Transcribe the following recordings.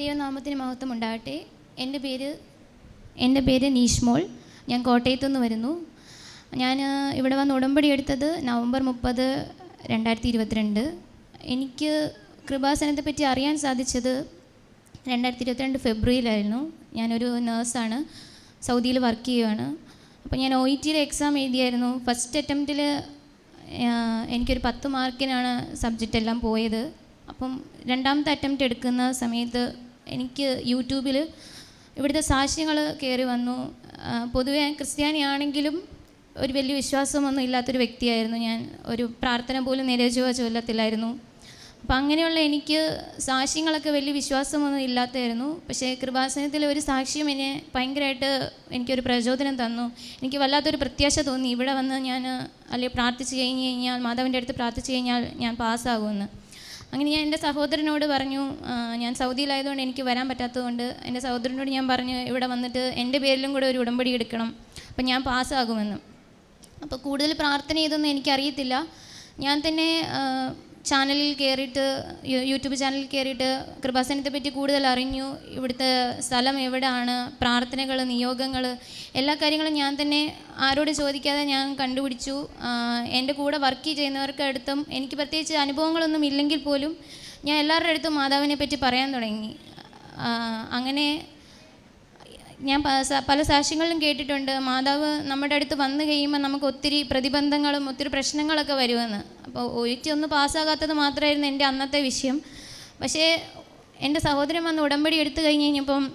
ദൈവനാമത്തിന് മഹത്വം ഉണ്ടാകട്ടെ എന്റെ പേര് എന്റെ പേര് നീഷ്മോൾ. ഞാൻ കോട്ടയത്തു നിന്ന് വരുന്നു. ഞാൻ ഇവിടെ വന്ന് ഉടമ്പടി എടുത്തത് നവംബർ മുപ്പത് രണ്ടായിരത്തി ഇരുപത്തിരണ്ട് എനിക്ക് കൃപാസനത്തെ പറ്റി അറിയാൻ സാധിച്ചത് രണ്ടായിരത്തി ഇരുപത്തിരണ്ട് ഫെബ്രുവരിയിലായിരുന്നു. ഞാനൊരു നേഴ്സാണ് സൗദിയിൽ വർക്ക് ചെയ്യുകയാണ് അപ്പോൾ ഞാൻ ഒ ഇ ടിയിൽ എക്സാം എഴുതിയായിരുന്നു. ഫസ്റ്റ് അറ്റംപ്റ്റിൽ എനിക്കൊരു പത്ത് മാർക്കിനാണ് സബ്ജക്റ്റ് എല്ലാം പോയത്. അപ്പം രണ്ടാമത്തെ അറ്റംപ്റ്റ് എടുക്കുന്ന സമയത്ത് എനിക്ക് യൂട്യൂബിൽ ഇവിടുത്തെ സാക്ഷ്യങ്ങൾ കയറി വന്നു. പൊതുവേ ക്രിസ്ത്യാനിയാണെങ്കിലും ഒരു വലിയ വിശ്വാസമൊന്നും ഇല്ലാത്തൊരു വ്യക്തിയായിരുന്നു ഞാൻ. ഒരു പ്രാർത്ഥന പോലും നിരജുവ ചൊല്ലത്തില്ലായിരുന്നു. അപ്പം അങ്ങനെയുള്ള എനിക്ക് സാക്ഷ്യങ്ങളൊക്കെ വലിയ വിശ്വാസമൊന്നും ഇല്ലാത്തതായിരുന്നു. പക്ഷേ കൃപാസനത്തിലെ ഒരു സാക്ഷ്യം എന്നെ ഭയങ്കരമായിട്ട് എനിക്കൊരു പ്രചോദനം തന്നു. എനിക്ക് വല്ലാത്തൊരു പ്രത്യാശ തോന്നി. ഇവിടെ വന്ന് ഞാൻ അല്ലെങ്കിൽ പ്രാർത്ഥിച്ചു കഴിഞ്ഞ് കഴിഞ്ഞാൽ മാതാവിന്റെ അടുത്ത് പ്രാർത്ഥിച്ചു കഴിഞ്ഞാൽ ഞാൻ പാസ്സാകുമെന്ന്. അങ്ങനെ ഞാൻ എന്റെ സഹോദരനോട് പറഞ്ഞു ഞാൻ സൗദിയിലായതുകൊണ്ട് എനിക്ക് വരാൻ പറ്റാത്തതുകൊണ്ട് എന്റെ സഹോദരനോട് ഞാൻ പറഞ്ഞു ഇവിടെ വന്നിട്ട് എന്റെ പേരിലും കൂടെ ഒരു ഉടമ്പടി എടുക്കണം അപ്പം ഞാൻ പാസ്സാകുമെന്ന്. അപ്പോൾ കൂടുതൽ പ്രാർത്ഥന ചെയ്തൊന്നും എനിക്കറിയത്തില്ല. ഞാൻ തന്നെ ചാനലിൽ കയറിയിട്ട് യൂട്യൂബ് ചാനലിൽ കയറിയിട്ട് കൃപാസനത്തെ പറ്റി കൂടുതൽ അറിഞ്ഞു. ഇവിടുത്തെ സ്ഥലം എവിടെയാണ് പ്രാർത്ഥനകൾ നിയോഗങ്ങൾ എല്ലാ കാര്യങ്ങളും ഞാൻ തന്നെ ആരോട് ചോദിക്കാതെ ഞാൻ കണ്ടുപിടിച്ചു. എന്റെ കൂടെ വർക്ക് ചെയ്യുന്നവർക്ക് അടുത്തും എനിക്ക് പ്രത്യേകിച്ച് അനുഭവങ്ങളൊന്നും ഇല്ലെങ്കിൽ പോലും ഞാൻ എല്ലാവരുടെ അടുത്തും മാതാവിനെ പറ്റി പറയാൻ തുടങ്ങി. അങ്ങനെ ഞാൻ പല സാക്ഷ്യങ്ങളിലും കേട്ടിട്ടുണ്ട്. മാതാവ് നമ്മുടെ അടുത്ത് വന്നു കഴിയുമ്പോൾ നമുക്ക് ഒത്തിരി പ്രതിബന്ധങ്ങളും ഒത്തിരി പ്രശ്നങ്ങളൊക്കെ വരുമെന്ന്. അപ്പോൾ ഒഴിച്ചൊന്ന് പാസ്സാകാത്തത് മാത്രമായിരുന്നു എന്റെ അന്നത്തെ വിഷയം. പക്ഷേ എന്റെ സഹോദരൻ വന്ന് ഉടമ്പടി എടുത്തു കഴിഞ്ഞ് കഴിഞ്ഞപ്പം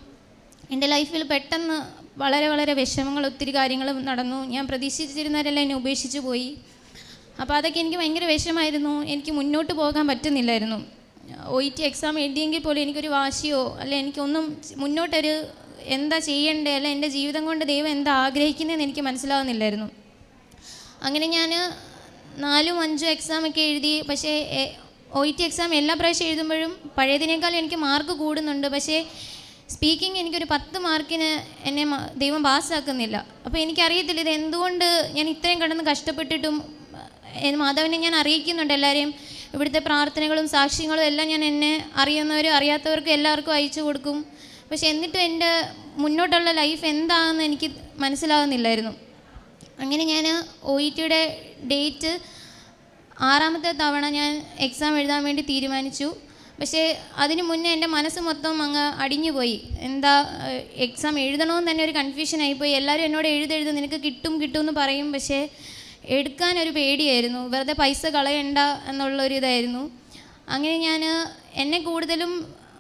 എന്റെ ലൈഫിൽ പെട്ടെന്ന് വളരെ വളരെ വിഷമങ്ങൾ ഒത്തിരി കാര്യങ്ങൾ നടന്നു. ഞാൻ പ്രതീക്ഷിച്ചിരുന്നവരെല്ലാം എന്നെ ഉപേക്ഷിച്ച് പോയി. അപ്പോൾ അതൊക്കെ എനിക്ക് ഭയങ്കര വിഷമായിരുന്നു എനിക്ക് മുന്നോട്ട് പോകാൻ പറ്റുന്നില്ലായിരുന്നു. ഒ ഇ ടി എക്സാം എഴുതിയെങ്കിൽ പോലും എനിക്കൊരു വാശിയോ അല്ലെ എനിക്കൊന്നും മുന്നോട്ടൊരു എന്താ ചെയ്യേണ്ടത് അല്ല എന്റെ ജീവിതം കൊണ്ട് ദൈവം എന്താ ആഗ്രഹിക്കുന്നതെന്ന് എനിക്ക് മനസ്സിലാവുന്നില്ലായിരുന്നു. അങ്ങനെ ഞാൻ നാലും അഞ്ചും എക്സാം ഒക്കെ എഴുതി പക്ഷേ ഒ ടി എക്സാം എല്ലാ പ്രാവശ്യം എഴുതുമ്പോഴും പഴയതിനേക്കാളും എനിക്ക് മാർക്ക് കൂടുന്നുണ്ട്. പക്ഷേ സ്പീക്കിംഗ് എനിക്കൊരു പത്ത് മാർക്കിന് എന്നെ ദൈവം പാസ്സാക്കുന്നില്ല അപ്പോൾ എനിക്കറിയത്തില്ല ഇത് എന്തുകൊണ്ട് ഞാൻ ഇത്രയും കിടന്ന് കഷ്ടപ്പെട്ടിട്ടും ഏഹ്, മാതാവിനെ ഞാൻ അറിയിക്കുന്നുണ്ട് എല്ലാവരെയും ഇവിടുത്തെ പ്രാർത്ഥനകളും സാക്ഷ്യങ്ങളും എല്ലാം ഞാൻ എന്നെ അറിയുന്നവരും അറിയാത്തവർക്കും എല്ലാവർക്കും അയച്ചു കൊടുക്കും. പക്ഷെ എന്നിട്ടും എന്റെ മുന്നോട്ടുള്ള ലൈഫ് എന്താണെന്ന് എനിക്ക് മനസ്സിലാകുന്നില്ലായിരുന്നു അങ്ങനെ ഞാൻ ഒ ഇ ടിയുടെ ഡേറ്റ് ആറാമത്തെ തവണ ഞാൻ എക്സാം എഴുതാൻ വേണ്ടി തീരുമാനിച്ചു. പക്ഷേ അതിന് മുന്നേ എന്റെ മനസ്സ് മൊത്തം അങ്ങ് അടിഞ്ഞുപോയി. എന്താ എക്സാം എഴുതണമെന്ന് തന്നെ ഒരു കൺഫ്യൂഷൻ ആയിപ്പോയി. എല്ലാവരും എന്നോട് എഴുതെഴുത് നിനക്ക് കിട്ടും കിട്ടും എന്ന് പറയും. പക്ഷേ എടുക്കാൻ ഒരു പേടിയായിരുന്നു. വെറുതെ പൈസ കളയണ്ട എന്നുള്ളൊരു ഇതായിരുന്നു. അങ്ങനെ ഞാൻ എന്നെ കൂടുതലും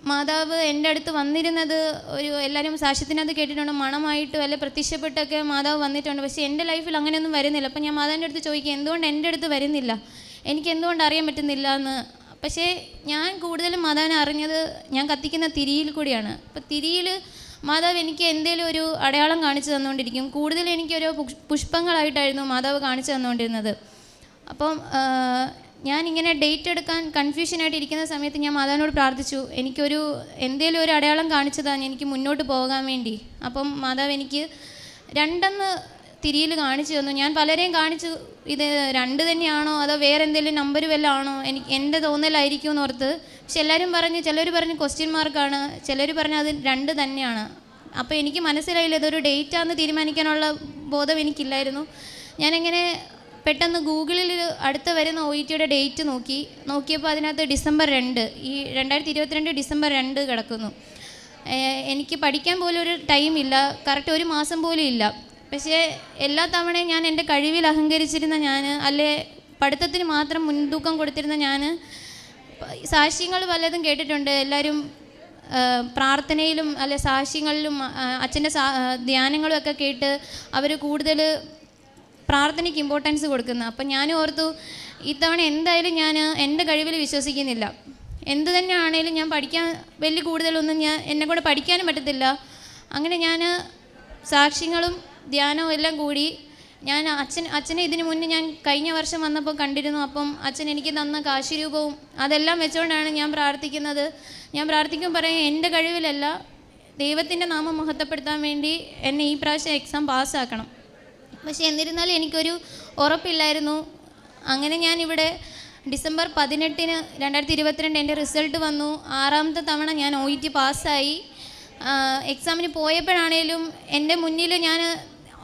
മാതാവ് എന്റെ അടുത്ത് വന്നിരുന്നത് ഒരു എല്ലാവരും സാക്ഷ്യത്തിനകത്ത് കേട്ടിട്ടുണ്ട്. മണമായിട്ട് വല്ല പ്രത്യക്ഷപ്പെട്ടൊക്കെ മാതാവ് വന്നിട്ടുണ്ട്. പക്ഷേ എന്റെ ലൈഫിൽ അങ്ങനെയൊന്നും വരുന്നില്ല. അപ്പം ഞാൻ മാതാവിന്റെ അടുത്ത് ചോദിക്കുക എന്തുകൊണ്ട് എന്റെ അടുത്ത് വരുന്നില്ല? എനിക്ക് എന്തുകൊണ്ട് അറിയാൻ പറ്റുന്നില്ല? എന്ന്. പക്ഷേ ഞാൻ കൂടുതലും മാതാവിനെ അറിഞ്ഞത് ഞാൻ കത്തിക്കുന്ന തിരിയിൽ കൂടിയാണ്. അപ്പോൾ തിരിയിൽ മാതാവ് എനിക്ക് എന്തേലും ഒരു അടയാളം കാണിച്ചു തന്നുകൊണ്ടിരിക്കും. കൂടുതൽ എനിക്കൊരു പുഷ്- പുഷ്പങ്ങളായിട്ടായിരുന്നു മാതാവ് കാണിച്ചു തന്നുകൊണ്ടിരുന്നത്. അപ്പം ആ, ഇങ്ങനെ ഡേറ്റ് എടുക്കാൻ കൺഫ്യൂഷനായിട്ട് ഇരിക്കുന്ന സമയത്ത് ഞാൻ മാതാവിനോട് പ്രാർത്ഥിച്ചു. എനിക്കൊരു എന്തേലും ഒരു അടയാളം കാണിച്ചതാണ് എനിക്ക് മുന്നോട്ട് പോകാൻ വേണ്ടി. അപ്പം മാതാവ് എനിക്ക് രണ്ടെന്ന് തിരിയിൽ കാണിച്ചു തന്നു. ഞാൻ പലരെയും കാണിച്ചു ഇത് രണ്ട് തന്നെയാണോ അതോ വേറെ എന്തെങ്കിലും നമ്പർ വല്ലതും ആണോ? എനിക്ക് എന്റെ തോന്നലായിരിക്കും എന്ന് ഓർത്ത് പക്ഷെ എല്ലാവരും പറഞ്ഞ് ചിലർ പറഞ്ഞ് ക്വസ്റ്റ്യൻ മാർക്കാണ് ചിലർ പറഞ്ഞ് അത് രണ്ട് തന്നെയാണ്. അപ്പോൾ എനിക്ക് മനസ്സിലായില്ല ഇതൊരു ഡേറ്റാന്ന് തീരുമാനിക്കാനുള്ള ബോധം എനിക്കില്ലായിരുന്നു. ഞാനിങ്ങനെ പെട്ടെന്ന് ഗൂഗിളിൽ അടുത്ത് വരുന്ന ഒ ഇ ടിയുടെ ഡേറ്റ് നോക്കി നോക്കിയപ്പോൾ അതിനകത്ത് ഡിസംബർ രണ്ട് ഈ രണ്ടായിരത്തി ഇരുപത്തിരണ്ട് ഡിസംബർ രണ്ട് കിടക്കുന്നു. എനിക്ക് പഠിക്കാൻ പോലും ഒരു ടൈം ഇല്ല കറക്റ്റ് ഒരു മാസം പോലും ഇല്ല. പക്ഷേ എല്ലാ തവണയും ഞാൻ എന്റെ കഴിവിൽ അഹങ്കരിച്ചിരുന്ന ഞാൻ അല്ലെ പഠിത്തത്തിന് മാത്രം മുൻതൂക്കം കൊടുത്തിരുന്ന ഞാൻ സാക്ഷ്യങ്ങൾ പലതും കേട്ടിട്ടുണ്ട്? എല്ലാവരും പ്രാർത്ഥനയിലും അല്ലെ സാക്ഷ്യങ്ങളിലും അച്ഛന്റെ ധ്യാനങ്ങളും ഒക്കെ കേട്ട് അവർ കൂടുതൽ പ്രാർത്ഥനയ്ക്ക് ഇമ്പോർട്ടൻസ് കൊടുക്കുന്നത് അപ്പം ഞാൻ ഓർത്തു ഇത്തവണ എന്തായാലും ഞാൻ എന്റെ കഴിവിൽ വിശ്വസിക്കുന്നില്ല. എന്ത് തന്നെ ആണേലും ഞാൻ പഠിക്കാൻ വലിയ കൂടുതലൊന്നും ഞാൻ എന്നെ കൂടെ പഠിക്കാനും പറ്റത്തില്ല. അങ്ങനെ ഞാൻ സാക്ഷ്യങ്ങളും ധ്യാനവും എല്ലാം കൂടി ഞാൻ അച്ഛൻ അച്ഛനെ ഇതിന് മുന്നേ ഞാൻ കഴിഞ്ഞ വർഷം വന്നപ്പോൾ കണ്ടിരുന്നു. അപ്പം അച്ഛൻ എനിക്ക് തന്ന കാശിരൂപവും അതെല്ലാം വെച്ചുകൊണ്ടാണ് ഞാൻ പ്രാർത്ഥിക്കുന്നത്. ഞാൻ പ്രാർത്ഥിക്കുമ്പോൾ പറയാൻ എന്റെ കഴിവിലല്ല ദൈവത്തിന്റെ നാമം മഹത്വപ്പെടുത്താൻ വേണ്ടി എന്നെ ഈ പ്രാവശ്യം എക്സാം പാസ്സാക്കണം പക്ഷെ എന്നിരുന്നാലും എനിക്കൊരു ഉറപ്പില്ലായിരുന്നു. അങ്ങനെ ഞാൻ ഇവിടെ ഡിസംബർ പതിനെട്ടിന് രണ്ടായിരത്തി ഇരുപത്തിരണ്ട് എന്റെ റിസൾട്ട് വന്നു. ആറാമത്തെ തവണ ഞാൻ ഒ ഇ ടി പാസ്സായി. എക്സാമിന് പോയപ്പോഴാണേലും എന്റെ മുന്നിൽ ഞാൻ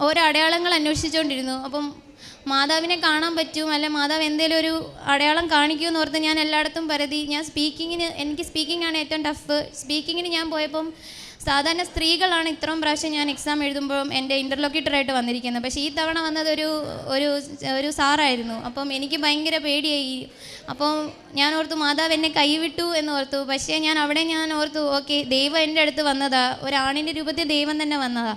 ഓരോ അടയാളങ്ങൾ അന്വേഷിച്ചുകൊണ്ടിരുന്നു. അപ്പം മാതാവിനെ കാണാൻ പറ്റും അല്ല മാതാവ് എന്തെങ്കിലും ഒരു അടയാളം കാണിക്കുമെന്ന് ഓർത്ത് ഞാൻ എല്ലായിടത്തും പരതി. ഞാൻ സ്പീക്കിങ്ങിന് എനിക്ക് സ്പീക്കിംഗ് ആണ് ഏറ്റവും ടഫ്. സ്പീക്കിങ്ങിന് ഞാൻ പോയപ്പം സാധാരണ സ്ത്രീകളാണ് ഇത്രയും പ്രാവശ്യം ഞാൻ എക്സാം എഴുതുമ്പോഴും എന്റെ ഇന്റർലോക്യൂട്ടറായിട്ട് വന്നിരിക്കുന്നത്. പക്ഷേ ഈ തവണ വന്നതൊരു ഒരു ഒരു ഒരു സാറായിരുന്നു. അപ്പം എനിക്ക് ഭയങ്കര പേടിയായി. അപ്പോൾ ഞാൻ ഓർത്തു മാതാവ് എന്നെ കൈവിട്ടു എന്ന് ഓർത്തു. പക്ഷേ ഞാൻ അവിടെ ഞാൻ ഓർത്തു ഓക്കെ ദൈവം എന്റെ അടുത്ത് വന്നതാ. ഒരാണിന്റെ രൂപത്തിൽ ദൈവം തന്നെ വന്നതാ.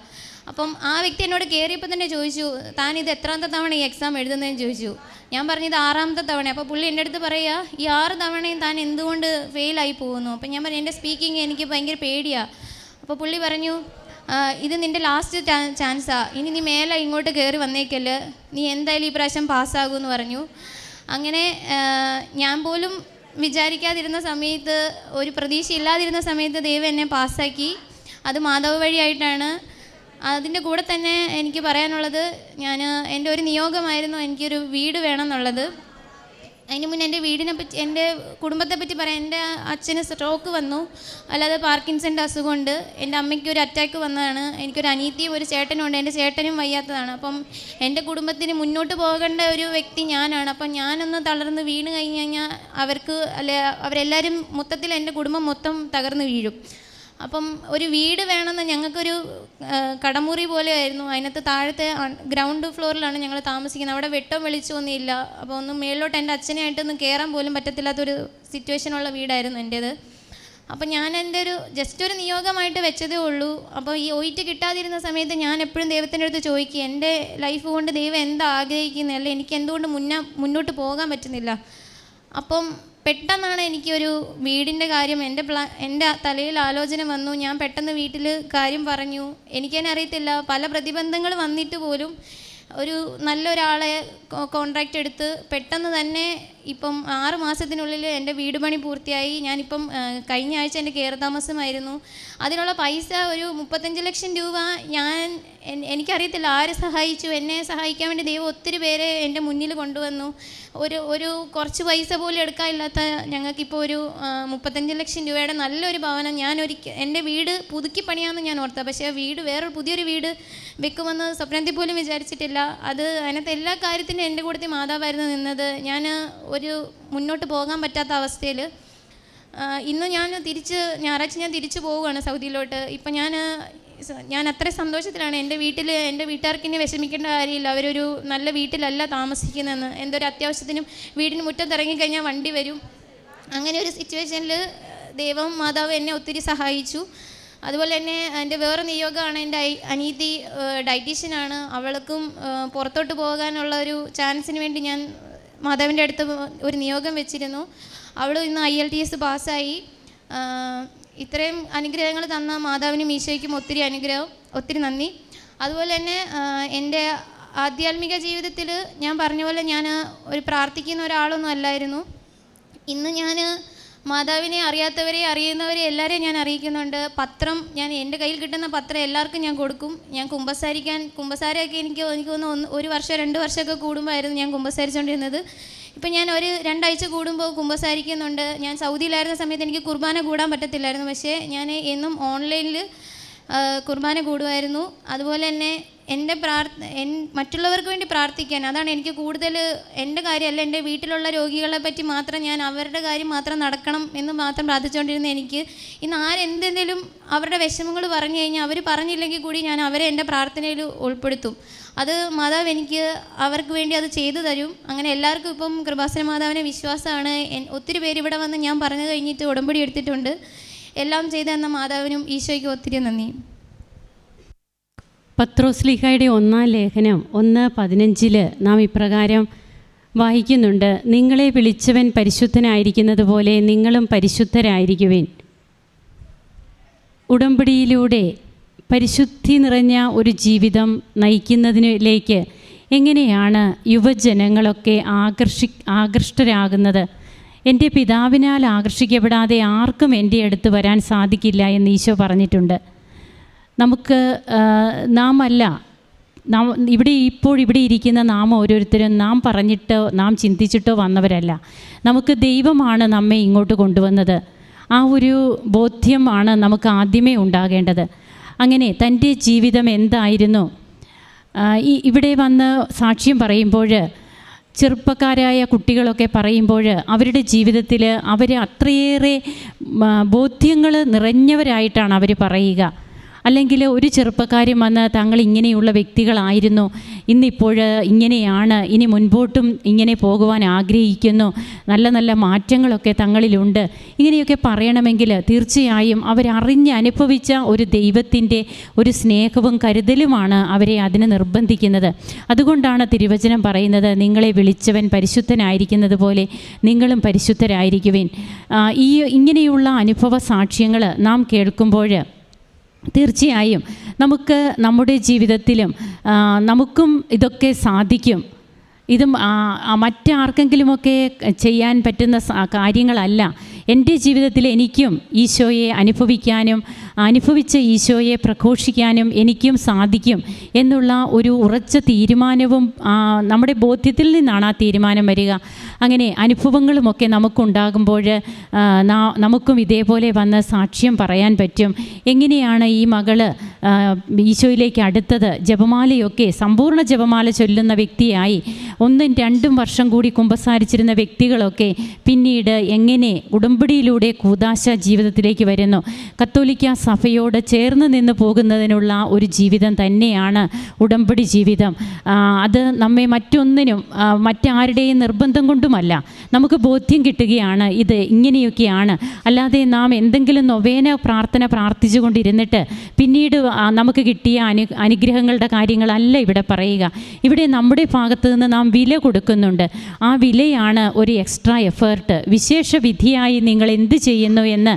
അപ്പം ആ വ്യക്തി എന്നോട് കയറിയപ്പോൾ തന്നെ ചോദിച്ചു താൻ ഇത് എത്രാമത്തെ തവണ ഈ എക്സാം എഴുതുന്നതെന്ന്? ചോദിച്ചു. ഞാൻ പറഞ്ഞത് ആറാമത്തെ തവണ. അപ്പോൾ പുള്ളി എന്റെ അടുത്ത് പറയുക ഈ ആറ് തവണയും താൻ എന്തുകൊണ്ട് ഫെയിലായി പോകുന്നു? അപ്പം ഞാൻ പറഞ്ഞു എന്റെ സ്പീക്കിംഗ് എനിക്ക് ഭയങ്കര പേടിയാണ് അപ്പോൾ പുള്ളി പറഞ്ഞു ഇത് നിന്റെ ലാസ്റ്റ് ചാൻസാ ഇനി നീ മേലെ ഇങ്ങോട്ട് കയറി വന്നേക്കല്ല്. നീ എന്തായാലും ഈ പ്രാവശ്യം പാസ്സാകുമെന്ന് പറഞ്ഞു. അങ്ങനെ ഞാൻ പോലും വിചാരിക്കാതിരുന്ന സമയത്ത് ഒരു പ്രതീക്ഷ ഇല്ലാതിരുന്ന സമയത്ത് ദൈവം എന്നെ പാസ്സാക്കി അത് മാധവ് വഴിയായിട്ടാണ്. അതിന്റെ കൂടെ തന്നെ എനിക്ക് പറയാനുള്ളത് ഞാൻ എന്റെ ഒരു നിയോഗമായിരുന്നു എനിക്കൊരു വീട് വേണം എന്നുള്ളത് അതിന് മുന്നേ എന്റെ വീടിനെ പറ്റി എന്റെ കുടുംബത്തെ പറ്റി പറയാം. എന്റെ അച്ഛന് സ്ട്രോക്ക് വന്നു. അല്ലാതെ പാർക്കിൻസന്റെ അസുഖമുണ്ട്. എന്റെ അമ്മയ്ക്ക് ഒരു അറ്റാക്ക് വന്നതാണ്. എനിക്കൊരു അനീതിയും ഒരു ചേട്ടനും ഉണ്ട് എന്റെ ചേട്ടനും വയ്യാത്തതാണ്. അപ്പം എന്റെ കുടുംബത്തിന് മുന്നോട്ട് പോകേണ്ട ഒരു വ്യക്തി ഞാനാണ്. അപ്പം ഞാനൊന്ന് തളർന്ന് വീണ് കഴിഞ്ഞ് കഴിഞ്ഞാൽ അവർക്ക് അല്ലെ അവരെല്ലാവരും മൊത്തത്തിൽ എന്റെ കുടുംബം മൊത്തം തകർന്ന് വീഴും. അപ്പം ഒരു വീട് വേണമെന്ന് ഞങ്ങൾക്കൊരു കടമുറി പോലെയായിരുന്നു. അതിനകത്ത് താഴത്തെ ഗ്രൗണ്ട് ഫ്ലോറിലാണ് ഞങ്ങൾ താമസിക്കുന്നത്. അവിടെ വെട്ടം വെളിച്ചമൊന്നും ഇല്ല അപ്പോൾ ഒന്ന് മേളിലോട്ട് എന്റെ അച്ഛനായിട്ടൊന്നും കയറാൻ പോലും പറ്റത്തില്ലാത്തൊരു സിറ്റുവേഷനുള്ള വീടായിരുന്നു എന്റേത്. അപ്പം ഞാൻ എന്റെ ഒരു ജസ്റ്റ് ഒരു നിയോഗമായിട്ട് വെച്ചതേ ഉള്ളൂ. അപ്പോൾ ഈ ഒയിറ്റ് കിട്ടാതിരുന്ന സമയത്ത് ഞാൻ എപ്പോഴും ദൈവത്തിന്റെ അടുത്ത് ചോദിക്കും എന്റെ ലൈഫ് കൊണ്ട് ദൈവം എന്താ ആഗ്രഹിക്കുന്നത് അല്ലെങ്കിൽ എനിക്ക് എന്തുകൊണ്ട് മുന്നേ മുന്നോട്ട് പോകാൻ പറ്റുന്നില്ല? അപ്പം പെട്ടെന്നാണ് എനിക്കൊരു വീടിന്റെ കാര്യം എന്റെ പ്ലാ എന്റെ തലയിൽ ആലോചന വന്നു. ഞാൻ പെട്ടെന്ന് വീട്ടിൽ കാര്യം പറഞ്ഞു. എനിക്കതിനെ അറിയത്തില്ല പല പ്രതിബന്ധങ്ങൾ വന്നിട്ട് പോലും ഒരു നല്ലൊരാളെ കോൺട്രാക്റ്റ് എടുത്ത് പെട്ടെന്ന് തന്നെ ഇപ്പം ആറ് മാസത്തിനുള്ളിൽ എന്റെ വീട് പണി പൂർത്തിയായി. ഞാനിപ്പം കഴിഞ്ഞ ആഴ്ച എന്റെ കയറി താമസമായിരുന്നു. അതിനുള്ള പൈസ ഒരു മുപ്പത്തഞ്ച് ലക്ഷം രൂപ ഞാൻ എനിക്കറിയത്തില്ല ആര് സഹായിച്ചു എന്നെ സഹായിക്കാൻ വേണ്ടി ദൈവം ഒത്തിരി പേരെ എന്റെ മുന്നിൽ കൊണ്ടുവന്നു. ഒരു ഒരു കുറച്ച് പൈസ പോലും എടുക്കാനില്ലാത്ത ഞങ്ങൾക്കിപ്പോൾ ഒരു മുപ്പത്തഞ്ച് ലക്ഷം രൂപയുടെ നല്ലൊരു ഭവനം. ഞാൻ ഒരിക്കൽ എന്റെ വീട് പുതുക്കി പണിയാമെന്ന് ഞാൻ ഓർത്ത പക്ഷേ വീട് വേറൊരു പുതിയൊരു വീട് വെക്കുമെന്ന് സ്വപ്നത്തിൽ പോലും വിചാരിച്ചിട്ടില്ല. അത് അതിനകത്ത് എല്ലാ കാര്യത്തിനും എന്റെ കൂടത്തിൽ മാതാവായിരുന്നു നിന്നത്. ഞാൻ ഒരു മുന്നോട്ട് പോകാൻ പറ്റാത്ത അവസ്ഥയിൽ ഇന്ന് ഞാൻ തിരിച്ച് ഞായറാഴ്ച ഞാൻ തിരിച്ചു പോവുകയാണ് സൗദിയിലോട്ട്. ഇപ്പം ഞാൻ ഞാൻ അത്ര സന്തോഷത്തിലാണ്. എന്റെ വീട്ടിൽ എന്റെ വീട്ടുകാർക്ക് ഇനി വിഷമിക്കേണ്ട കാര്യമില്ല. അവരൊരു നല്ല വീട്ടിലല്ല താമസിക്കുന്നതെന്ന്. എന്തൊരു അത്യാവശ്യത്തിനും വീടിന് മുറ്റം ഇറങ്ങിക്കഴിഞ്ഞാൽ വണ്ടി വരും. അങ്ങനെ ഒരു സിറ്റുവേഷനിൽ ദൈവം മാതാവ് എന്നെ ഒത്തിരി സഹായിച്ചു. അതുപോലെ തന്നെ എന്റെ വേറെ നിയോഗമാണ് എന്റെ അനീതി ഡയറ്റീഷ്യനാണ് അവൾക്കും പുറത്തോട്ട് പോകാനുള്ള ഒരു ചാൻസിന് വേണ്ടി ഞാൻ മാതാവിന്റെ അടുത്ത് ഒരു നിയോഗം വെച്ചിരുന്നു. അവൾ ഇന്ന് ഐ എൽ ടി എസ് പാസ്സായി. ഇത്രയും അനുഗ്രഹങ്ങൾ തന്ന മാതാവിനും ഈശോയ്ക്കും ഒത്തിരി അനുഗ്രഹം ഒത്തിരി നന്ദി. അതുപോലെ തന്നെ എന്റെ ആധ്യാത്മിക ജീവിതത്തിൽ ഞാൻ പറഞ്ഞ പോലെ ഞാൻ ഒരു പ്രാർത്ഥിക്കുന്ന ഒരാളൊന്നും അല്ലായിരുന്നു. ഇന്ന് ഞാൻ മാതാവിനെ അറിയാത്തവരെ അറിയുന്നവരെ എല്ലാവരെയും ഞാൻ അറിയിക്കുന്നുണ്ട്. പത്രം ഞാൻ എന്റെ കയ്യിൽ കിട്ടുന്ന പത്രം എല്ലാവർക്കും ഞാൻ കൊടുക്കും. ഞാൻ കുമ്പസാരിക്കാൻ കുമ്പസാരമൊക്കെ എനിക്ക് എനിക്ക് തോന്നുന്നു ഒരു വർഷം രണ്ട് വർഷമൊക്കെ കൂടുമ്പോഴായിരുന്നു ഞാൻ കുമ്പസാരിച്ചുകൊണ്ടിരുന്നത്. ഇപ്പം ഞാൻ ഒരു രണ്ടാഴ്ച കൂടുമ്പോൾ കുമ്പസാരിക്കുന്നുണ്ട്. ഞാൻ സൗദിയിലായിരുന്ന സമയത്ത് എനിക്ക് കുർബാന കൂടാൻ പറ്റത്തില്ലായിരുന്നു. പക്ഷേ ഞാൻ എന്നും ഓൺലൈനിൽ കുർബാന കൂടുമായിരുന്നു. അതുപോലെ തന്നെ എന്റെ പ്രാർത്ഥ മറ്റുള്ളവർക്ക് വേണ്ടി പ്രാർത്ഥിക്കാൻ. അതാണ് എനിക്ക് കൂടുതൽ എന്റെ കാര്യമല്ല എന്റെ വീട്ടിലുള്ള രോഗികളെ പറ്റി മാത്രം ഞാൻ അവരുടെ കാര്യം മാത്രം നടക്കണം എന്ന് മാത്രം പ്രാർത്ഥിച്ചുകൊണ്ടിരുന്ന എനിക്ക് ഇന്ന് ആരെന്തെങ്കിലും അവരുടെ വിഷമങ്ങൾ പറഞ്ഞു കഴിഞ്ഞാൽ അവർ പറഞ്ഞില്ലെങ്കിൽ കൂടി ഞാൻ അവരെ എന്റെ പ്രാർത്ഥനയിൽ ഉൾപ്പെടുത്തും. അത് മാതാവ് എനിക്ക് അവർക്ക് വേണ്ടി അത് ചെയ്തു തരും. അങ്ങനെ എല്ലാവർക്കും ഇപ്പം കൃപാസന മാതാവിനെ വിശ്വാസമാണ്. ഒത്തിരി പേര് ഇവിടെ വന്ന് ഞാൻ പറഞ്ഞു കഴിഞ്ഞിട്ട് ഉടമ്പടി എടുത്തിട്ടുണ്ട്. എല്ലാം ചെയ്തു തന്ന മാതാവിനും ഈശോയ്ക്കും ഒത്തിരി നന്ദി. പത്രോസ്ലിഹയുടെ ഒന്നാം ലേഖനം ഒന്ന് പതിനഞ്ചിൽ നാം ഇപ്രകാരം വായിക്കുന്നുണ്ട് നിങ്ങളെ വിളിച്ചവൻ പരിശുദ്ധനായിരിക്കുന്നത് പോലെ നിങ്ങളും പരിശുദ്ധരായിരിക്കുവിൻ. ഉടമ്പടിയിലൂടെ പരിശുദ്ധി നിറഞ്ഞ ഒരു ജീവിതം നയിക്കുന്നതിലേക്ക് എങ്ങനെയാണ് യുവജനങ്ങളൊക്കെ ആകർഷി ആകൃഷ്ടരാകുന്നത്? എന്റെ പിതാവിനാൽ ആകർഷിക്കപ്പെടാതെ ആർക്കും എന്റെ അടുത്ത് വരാൻ സാധിക്കില്ല എന്ന് ഈശോ പറഞ്ഞിട്ടുണ്ട്. നമുക്ക് നാം അല്ല നാം ഇവിടെ ഇപ്പോൾ ഇവിടെ ഇരിക്കുന്ന നാം ഓരോരുത്തരും നാം പറഞ്ഞിട്ടോ നാം ചിന്തിച്ചിട്ടോ വന്നവരല്ല. നമുക്ക് ദൈവമാണ് നമ്മെ ഇങ്ങോട്ട് കൊണ്ടുവന്നത്. ആ ഒരു ബോധ്യമാണ് നമുക്ക് ആദ്യമേ ഉണ്ടാകേണ്ടത്. അങ്ങനെ തന്റെ ജീവിതം എന്തായിരുന്നു? ഈ ഇവിടെ വന്ന് സാക്ഷ്യം പറയുമ്പോൾ ചെറുപ്പക്കാരായ കുട്ടികളൊക്കെ പറയുമ്പോൾ അവരുടെ ജീവിതത്തിൽ അവർ അത്രയേറെ ബോധ്യങ്ങൾ നിറഞ്ഞവരായിട്ടാണ് അവർ പറയുക. അല്ലെങ്കിൽ ഒരു ചെറുപ്പക്കാരും വന്ന് തങ്ങൾ ഇങ്ങനെയുള്ള വ്യക്തികളായിരുന്നു. ഇന്നിപ്പോൾ ഇങ്ങനെയാണ്. ഇനി മുൻപോട്ടും ഇങ്ങനെ പോകുവാൻ ആഗ്രഹിക്കുന്നു. നല്ല നല്ല മാറ്റങ്ങളൊക്കെ തങ്ങളിലുണ്ട്. ഇങ്ങനെയൊക്കെ പറയണമെങ്കിൽ തീർച്ചയായും അവരറിഞ്ഞ് അനുഭവിച്ച ഒരു ദൈവത്തിന്റെ ഒരു സ്നേഹവും കരുതലുമാണ് അവരെ അതിന് നിർബന്ധിക്കുന്നത്. അതുകൊണ്ടാണ് തിരുവചനം പറയുന്നത് നിങ്ങളെ വിളിച്ചവൻ പരിശുദ്ധനായിരിക്കുന്നത് പോലെ നിങ്ങളും പരിശുദ്ധരായിരിക്കുവിൻ. ഈ ഇങ്ങനെയുള്ള അനുഭവ സാക്ഷ്യങ്ങൾ നാം കേൾക്കുമ്പോൾ തീർച്ചയായും നമുക്ക് നമ്മുടെ ജീവിതത്തിലും നമുക്കും ഇതൊക്കെ സാധിക്കും. ഇതും മറ്റാർക്കെങ്കിലുമൊക്കെ ചെയ്യാൻ പറ്റുന്ന കാര്യങ്ങളല്ല. എന്റെ ജീവിതത്തിൽ എനിക്കും ഈശോയെ അനുഭവിക്കാനും അനുഭവിച്ച ഈശോയെ പ്രഘോഷിക്കാനും എനിക്കും സാധിക്കും എന്നുള്ള ഒരു ഉറച്ച തീരുമാനവും നമ്മുടെ ബോധ്യത്തിൽ നിന്നാണ് ആ തീരുമാനം വരിക. അങ്ങനെ അനുഭവങ്ങളുമൊക്കെ നമുക്കുണ്ടാകുമ്പോൾ നമുക്കും ഇതേപോലെ വന്ന് സാക്ഷ്യം പറയാൻ പറ്റും. എങ്ങനെയാണ് ഈ മകൾ ഈശോയിലേക്ക് അടുത്തത്? ജപമാലയൊക്കെ സമ്പൂർണ ജപമാല ചൊല്ലുന്ന വ്യക്തിയായി ഒന്നും രണ്ടും വർഷം കൂടി കുമ്പസാരിച്ചിരുന്ന വ്യക്തികളൊക്കെ പിന്നീട് എങ്ങനെ ഉടമ്പടിയിലൂടെ കൂതാശ ജീവിതത്തിലേക്ക് വരുന്നു. കത്തോലിക്ക സഭയോട് ചേർന്ന് നിന്ന് പോകുന്നതിനുള്ള ഒരു ജീവിതം തന്നെയാണ് ഉടമ്പടി ജീവിതം. അത് നമ്മെ മറ്റൊന്നിനും മറ്റാരുടെയും നിർബന്ധം കൊണ്ടുമല്ല. നമുക്ക് ബോധ്യം കിട്ടുകയാണ് ഇത് ഇങ്ങനെയൊക്കെയാണ്. അല്ലാതെ നാം എന്തെങ്കിലും നൊവേന പ്രാർത്ഥന പ്രാർത്ഥിച്ചുകൊണ്ടിരുന്നിട്ട് പിന്നീട് നമുക്ക് കിട്ടിയ അനു അനുഗ്രഹങ്ങളുടെ കാര്യങ്ങളല്ല ഇവിടെ പറയുക. ഇവിടെ നമ്മുടെ ഭാഗത്ത് നിന്ന് നാം വില കൊടുക്കുന്നുണ്ട്. ആ വിലയാണ് ഒരു എക്സ്ട്രാ എഫേർട്ട്. വിശേഷ വിധിയായി നിങ്ങൾ എന്ത് ചെയ്യുന്നു എന്ന്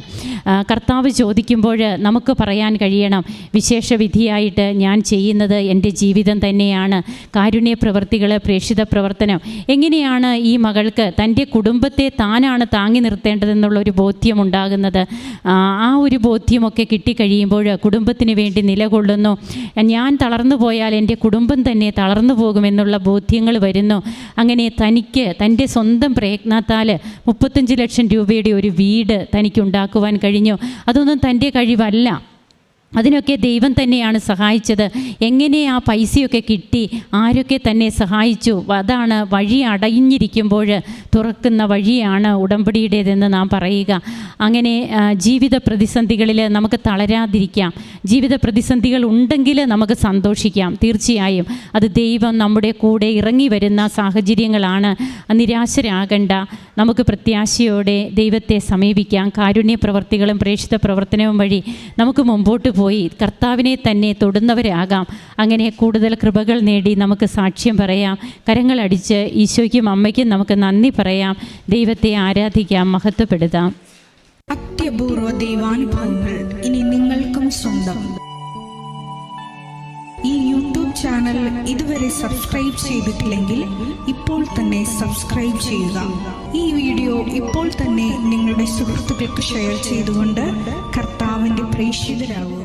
കർത്താവ് ചോദിക്കുമ്പോൾ നമുക്ക് പറയാൻ കഴിയണം. വിശേഷ വിധിയായിട്ട് ഞാൻ ചെയ്യുന്നത് എന്റെ ജീവിതം തന്നെയാണ്. കാരുണ്യ പ്രവർത്തികൾ പ്രേക്ഷിത പ്രവർത്തനം എങ്ങനെയാണ് ഈ മകൾക്ക് തന്റെ കുടുംബത്തെ താനാണ് താങ്ങി നിർത്തേണ്ടതെന്നുള്ളൊരു ബോധ്യം ഉണ്ടാകുന്നത് ആ, ഒരു ബോധ്യമൊക്കെ കിട്ടിക്കഴിയുമ്പോൾ കുടുംബത്തിന് വേണ്ടി നിലകൊള്ളുന്നു. ഞാൻ തളർന്നു പോയാൽ എന്റെ കുടുംബം തന്നെ തളർന്നു പോകുമെന്നുള്ള ബോധ്യങ്ങൾ വരുന്നു. അങ്ങനെ തനിക്ക് തന്റെ സ്വന്തം പ്രയത്നത്താൽ മുപ്പത്തഞ്ച് ലക്ഷം രൂപയുടെ ഒരു വീട് തനിക്ക് ഉണ്ടാക്കുവാൻ കഴിഞ്ഞു. അതൊന്നും തന്റെ കഴിവല്ല. അതിനൊക്കെ ദൈവം തന്നെയാണ് സഹായിച്ചത്. എങ്ങനെ ആ പൈസയൊക്കെ കിട്ടി ആരൊക്കെ തന്നെ സഹായിച്ചു അതാണ് വഴി അടഞ്ഞിരിക്കുമ്പോൾ തുറക്കുന്ന വഴിയാണ് ഉടമ്പടിയുടേതെന്ന് നാം പറയുക. അങ്ങനെ ജീവിത പ്രതിസന്ധികളിൽ നമുക്ക് തളരാതിരിക്കാം. ജീവിത പ്രതിസന്ധികൾ ഉണ്ടെങ്കിൽ നമുക്ക് സന്തോഷിക്കാം തീർച്ചയായും. അത് ദൈവം നമ്മുടെ കൂടെ ഇറങ്ങി വരുന്ന സാഹചര്യങ്ങളാണ്. നിരാശരാകണ്ട നമുക്ക് പ്രത്യാശയോടെ ദൈവത്തെ സമീപിക്കാം. കാരുണ്യ പ്രവർത്തികളും പ്രേക്ഷിത പ്രവർത്തനവും വഴി നമുക്ക് മുമ്പോട്ട് പോയി. കർത്താവിനെ തന്നെ തൊടുന്നവരാകാം. അങ്ങനെ കൂടുതൽ കൃപകൾ നേടി നമുക്ക് സാക്ഷ്യം പറയാം. കരങ്ങളടിച്ച് ഈശോയ്ക്കും അമ്മയ്ക്കും നമുക്ക് നന്ദി പറയാം. ദൈവത്തെ ആരാധിക്കാം മഹത്വപ്പെടുത്താം. അത്യപൂർവ ദൈവാനുഭവങ്ങൾ ഇനി നിങ്ങൾക്കും സ്വന്തം. ഈ യൂട്യൂബ് ചാനൽ ഇതുവരെ സബ്സ്ക്രൈബ് ചെയ്തിട്ടില്ലെങ്കിൽ ഇപ്പോൾ തന്നെ സബ്സ്ക്രൈബ് ചെയ്യുക. ഈ വീഡിയോ ഇപ്പോൾ തന്നെ നിങ്ങളുടെ സുഹൃത്തുക്കൾക്ക് ഷെയർ ചെയ്തുകൊണ്ട് കർത്താവിന്റെ പ്രേക്ഷിതരാകുക.